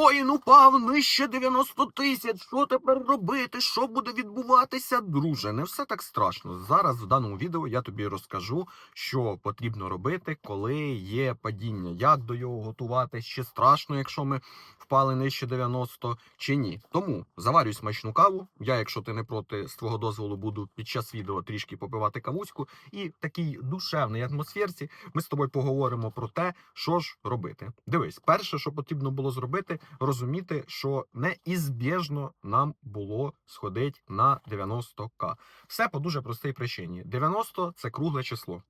біткоін упав нижче 90 тисяч. Що тепер робити? Що буде відбуватися, друже? Не все так страшно. Зараз в даному відео я тобі розкажу, що потрібно робити, коли є падіння. Як до його готувати? Чи страшно, якщо ми впали нижче 90 чи ні. Тому заварюй смачну каву. Я, якщо ти не проти з твого дозволу, буду під час відео трішки попивати кавуську. І в такій душевній атмосферці ми з тобою поговоримо про те, що ж робити. Дивись, перше, що потрібно було зробити, розуміти, що неізбіжно нам було сходити на 90к. Все по дуже простій причині. 90 – це кругле число.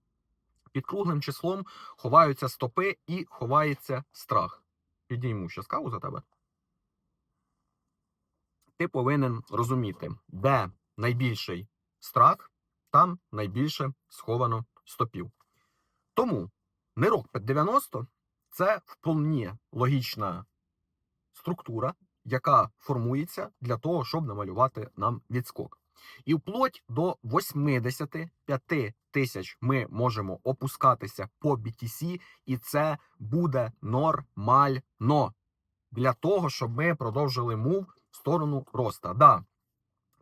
Під круглим числом ховаються стопи і ховається страх. Підійму ще каву за тебе. Ти повинен розуміти, де найбільший страх, там найбільше сховано стопів. Тому нирок під 90 це вполне логічна структура, яка формується для того, щоб намалювати нам відскок. І вплоть до 85 тисяч ми можемо опускатися по BTC, і це буде нормально для того, щоб ми продовжили мув в сторону роста. Да.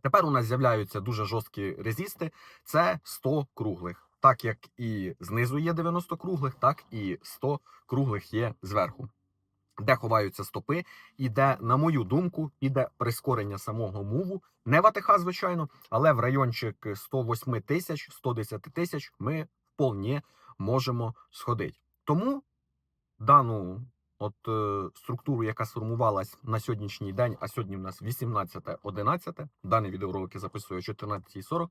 Тепер у нас з'являються дуже жорсткі резисти. Це 100 круглих. Так як і знизу є 90 круглих, так і 100 круглих є зверху. Де ховаються стопи, і де, на мою думку, іде прискорення самого муву. Не в АТХ, звичайно, але в райончик 108 тисяч, 110 тисяч ми вполне можемо сходити. Тому дану от е, структуру, яка сформувалась на сьогоднішній день, а сьогодні в нас 18.11, даний відеоролик я записую о 14.40,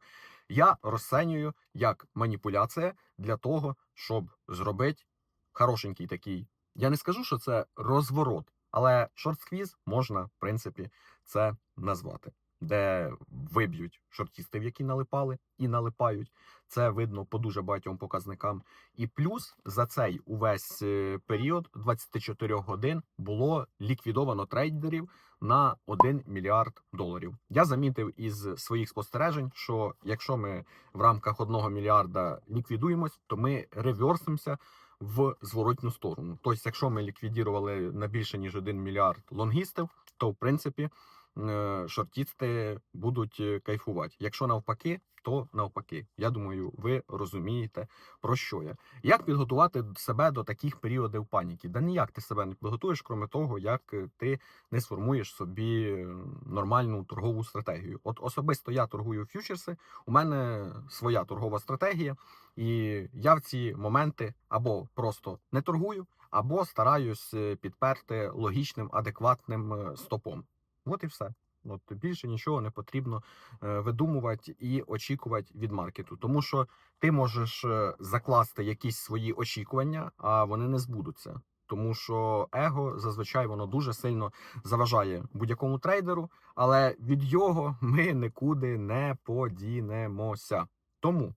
я розценюю як маніпуляція для того, щоб зробити хорошенький такий. Я не скажу, що це розворот, але шорт-сквіз можна, в принципі, це назвати, де виб'ють шортістів, які налипали і налипають. Це видно по дуже багатьом показникам. І плюс за цей увесь е, період 24 годин було ліквідовано трейдерів на 1 мільярд доларів. Я замітив із своїх спостережень, що якщо ми в рамках 1 мільярда ліквідуємось, то ми реверсимося в зворотню сторону. Тобто, якщо ми ліквідували на більше ніж 1 мільярд лонгістів, то в принципі шортісти будуть е, кайфувати. Якщо навпаки, то навпаки. Я думаю, ви розумієте про що я. Як підготувати себе до таких періодів паніки? Да ніяк ти себе не підготуєш, крім того, як е, ти не сформуєш собі е, нормальну торгову стратегію. От особисто я торгую фьючерси, у мене своя торгова стратегія, і я в ці моменти або просто не торгую, або стараюсь е, підперти логічним, адекватним стопом. От і все. От більше нічого не потрібно е, видумувати і очікувати від маркету, тому що ти можеш е, закласти якісь свої очікування, а вони не збудуться. Тому що его зазвичай воно дуже сильно заважає будь-якому трейдеру, але від його ми нікуди не подінемося. Тому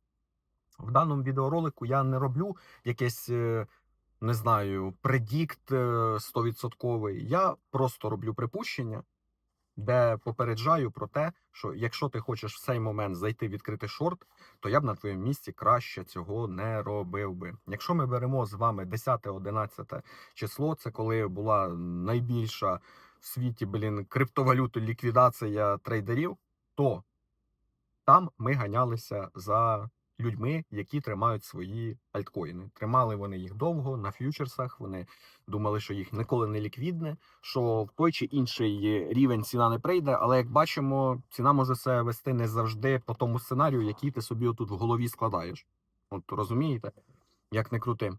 в даному відеоролику я не роблю якесь, е, не знаю, предікт е, 100%. Я просто роблю припущення, де попереджаю про те, що якщо ти хочеш в цей момент зайти відкрити шорт, то я б на твоєму місці краще цього не робив би. Якщо ми беремо з вами 10-11 число, це коли була найбільша в світі блін, криптовалюти ліквідація трейдерів, то там ми ганялися за людьми, які тримають свої альткоїни. Тримали вони їх довго на ф'ючерсах. Вони думали, що їх ніколи не ліквідне, що в той чи інший рівень ціна не прийде. Але як бачимо, ціна може себе вести не завжди по тому сценарію, який ти собі отут в голові складаєш. От розумієте, як не крути.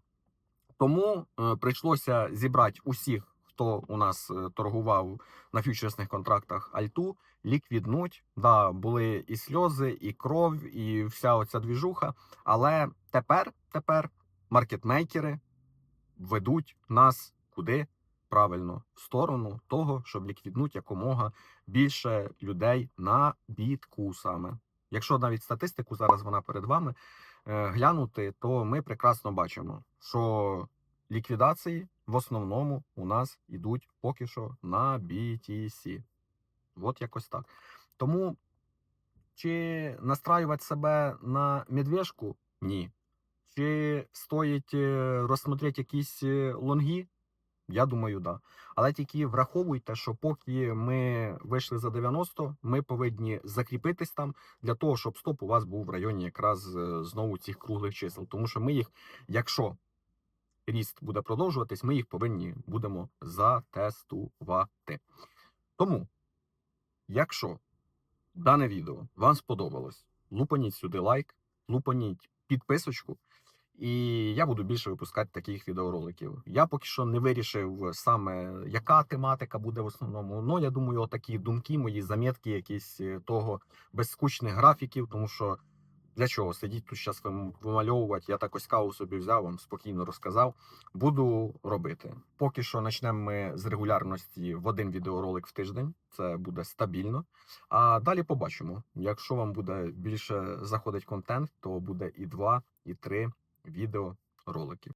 Тому е, прийшлося зібрати усіх, хто у нас е, торгував на фьючерсних контрактах Альту, ліквіднуть. Да, були і сльози, і кров, і вся оця двіжуха. Але тепер, тепер маркетмейкери ведуть нас куди? Правильно, в сторону того, щоб ліквіднути якомога більше людей на бітку саме. Якщо навіть статистику зараз вона перед вами е, глянути, то ми прекрасно бачимо, що ліквідації в основному у нас йдуть поки що на BTC. От якось так. Тому чи настраювати себе на медвежку? Ні. Чи стоїть е, розсмотрети якісь е, лонги? Я думаю, да. Але тільки враховуйте, що поки ми вийшли за 90, ми повинні закріпитись там для того, щоб стоп у вас був в районі якраз е, знову цих круглих чисел. Тому що ми їх, якщо ріст буде продовжуватись, ми їх повинні будемо затестувати. Тому, якщо дане відео вам сподобалось, лупаніть сюди лайк, лупаніть підписочку, і я буду більше випускати таких відеороликів. Я поки що не вирішив саме, яка тематика буде в основному. Ну, я думаю, отакі думки, мої замітки, якісь е, того без скучних графіків, тому що для чого сидіть тут зараз вимальовувати? Я так ось каву собі взяв, вам спокійно розказав. Буду робити. Поки що почнемо ми з регулярності в один відеоролик в тиждень. Це буде стабільно. А далі побачимо. Якщо вам буде більше заходить контент, то буде і два, і три відеоролики.